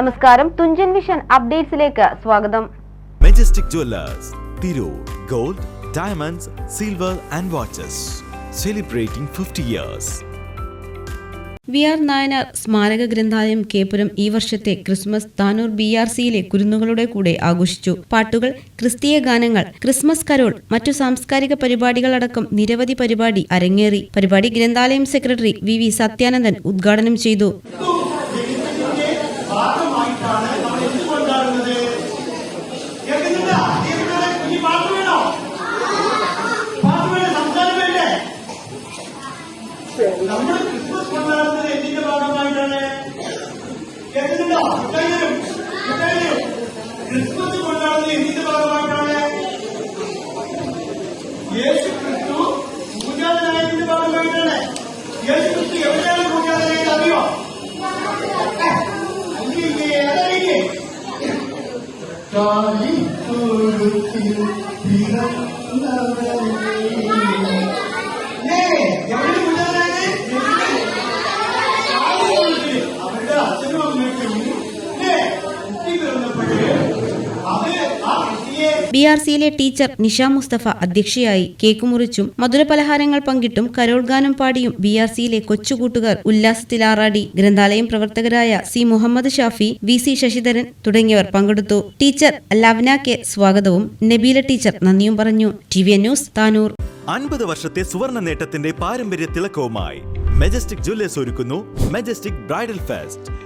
നമസ്കാരം. തുഞ്ചൻ വിഷൻ അപ്ഡേറ്റ്സിലേക്ക് സ്വാഗതം. Majestic jewellers Tirur gold diamonds silver and watches celebrating fifty years V R Nayanar സ്മാരക ഗ്രന്ഥാലയം കേപ്പുരം ഈ വർഷത്തെ ക്രിസ്മസ് താനൂർ ബി ആർ സിയിലെ കുരുന്നുകളുടെ കൂടെ ആഘോഷിച്ചു. പാട്ടുകൾ ക്രിസ്തീയ ഗാനങ്ങൾ ക്രിസ്മസ് കരോൾ മറ്റു സാംസ്കാരിക പരിപാടികളടക്കം നിരവധി പരിപാടി അരങ്ങേറി. പരിപാടി ഗ്രന്ഥാലയം സെക്രട്ടറി വി വി സത്യാനന്ദൻ ഉദ്ഘാടനം ചെയ്തു. നമ്മൾ ക്രിസ്മസ് കൊണ്ടാടുന്നത് എന്തിന്റെ ഭാഗമായിട്ടാണ് കേട്ടിട്ടുണ്ടോ. മിഠായി തരും. ക്രിസ്മസ് കൊണ്ടാടുന്നത് എന്തിന്റെ ഭാഗമായിട്ടാണ് യേശു ക്രിസ്തു പൂജാതനായതിന്റെ ഭാഗമായിട്ടാണ് യേശു ക്രിസ്തു എവിടെയാണ് പൂജാതനായത് അറിയോ അല്ലേ അതറിയില്ലേ കാലിത്തൊഴുത്തിൽ പിറന്നവനേ. ലേ, ബി ആർ സിയിലെ ടീച്ചർ നിഷ മുസ്തഫ അധ്യക്ഷയായി കേക്ക് മുറിച്ചും മധുരപലഹാരങ്ങൾ പങ്കിട്ടും കരോൾ ഗാനം പാടിയും ബി ആർ സിയിലെ കൊച്ചുകൂട്ടുകാർ ഉല്ലാസത്തിലാറാടി ഗ്രന്ഥാലയം പ്രവർത്തകരായ C Muhammad Shafi V C Sasidharan തുടങ്ങിയവർ പങ്കെടുത്തു. ടീച്ചർ ലവ്ന കെ സ്വാഗതവും നബീല ടീച്ചർ നന്ദിയും പറഞ്ഞു. T V news Tanur. അൻപത് വർഷത്തെ സുവർണ നേട്ടത്തിന്റെ പാരമ്പര്യ തിളക്കവുമായി മെജസ്റ്റിക് ജ്വല്ലേഴ്സ് ഒരുക്കുന്നു majestic bridal fest.